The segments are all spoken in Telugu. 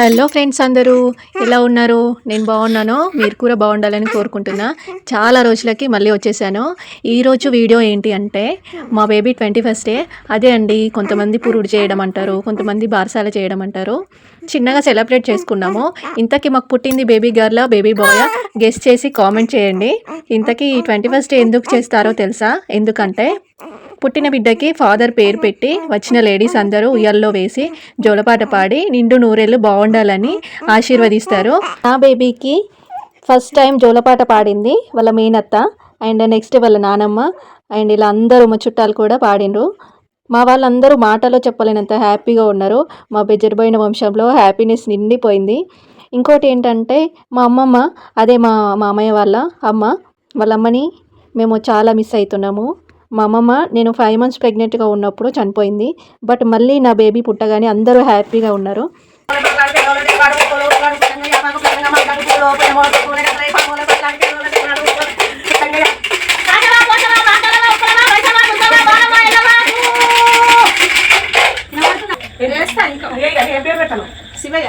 హలో ఫ్రెండ్స్ అందరూ. ఎలా ఉన్నారు? నేను బాగున్నాను. మీరు కూడా బాగుండాలని కోరుకుంటున్నా. చాలా రోజులకి మళ్ళీ వచ్చేసాను. ఈరోజు వీడియో ఏంటి అంటే మా బేబీ ట్వంటీ ఫస్టే అదే అండి కొంతమంది పురుడు చేయడం అంటారు కొంతమంది బారసాల చేయడం అంటారు. చిన్నగా సెలబ్రేట్ చేసుకున్నాము. ఇంతకీ మాకు పుట్టింది baby girl baby boy guess చేసి కామెంట్ చేయండి. ఇంతకీ ట్వంటీ ఫస్ట్ ఎందుకు చేస్తారో తెలుసా? ఎందుకంటే పుట్టిన బిడ్డకి ఫాదర్ పేరు పెట్టి వచ్చిన లేడీస్ అందరూ ఉయ్యాల్లో వేసి జోలపాట పాడి నిండు నూరేళ్ళు బాగుండాలని ఆశీర్వదిస్తారు. నా బేబీకి ఫస్ట్ టైం జోలపాట పాడింది వాళ్ళ మేనత్త అండ్ నెక్స్ట్ వాళ్ళ నానమ్మ అండ్ ఇలా అందరూ మా చుట్టాలు కూడా పాడిండ్రు. మా వాళ్ళందరూ మాటలో చెప్పలేనంత హ్యాపీగా ఉన్నారు. మా బెజర్బోయిన వంశంలో హ్యాపీనెస్ నిండిపోయింది. ఇంకోటి ఏంటంటే మా అమ్మమ్మ అదే మా మామయ్య వాళ్ళ అమ్మ వాళ్ళ అమ్మని మేము చాలా మిస్ అవుతున్నాము. మా అమ్మమ్మ నేను ఫైవ్ మంత్స్ ప్రెగ్నెంట్గా ఉన్నప్పుడు చనిపోయింది. బట్ మళ్ళీ నా బేబీ పుట్టగానే అందరూ హ్యాపీగా ఉన్నారు. శివయ్య.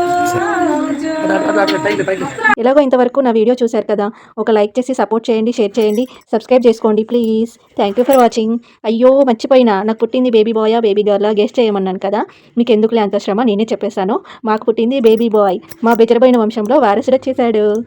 ఎలాగో ఇంతవరకు నా వీడియో చూశారు కదా. ఒక లైక్ చేసి సపోర్ట్ చేయండి షేర్ చేయండి సబ్స్క్రైబ్ చేసుకోండి please. Thank you for watching అయ్యో మర్చిపోయినా. నాకు పుట్టింది బేబీ బాయా బేబీ గర్లా గెస్ట్ చేయమన్నాను కదా. మీకు ఎందుకులే అంత శ్రమ? నేనే చెప్పేశాను. మాకు పుట్టింది బేబీ బాయ్ మా బెజరబోయిన వంశంలో వారసుడు వచ్చేసాడు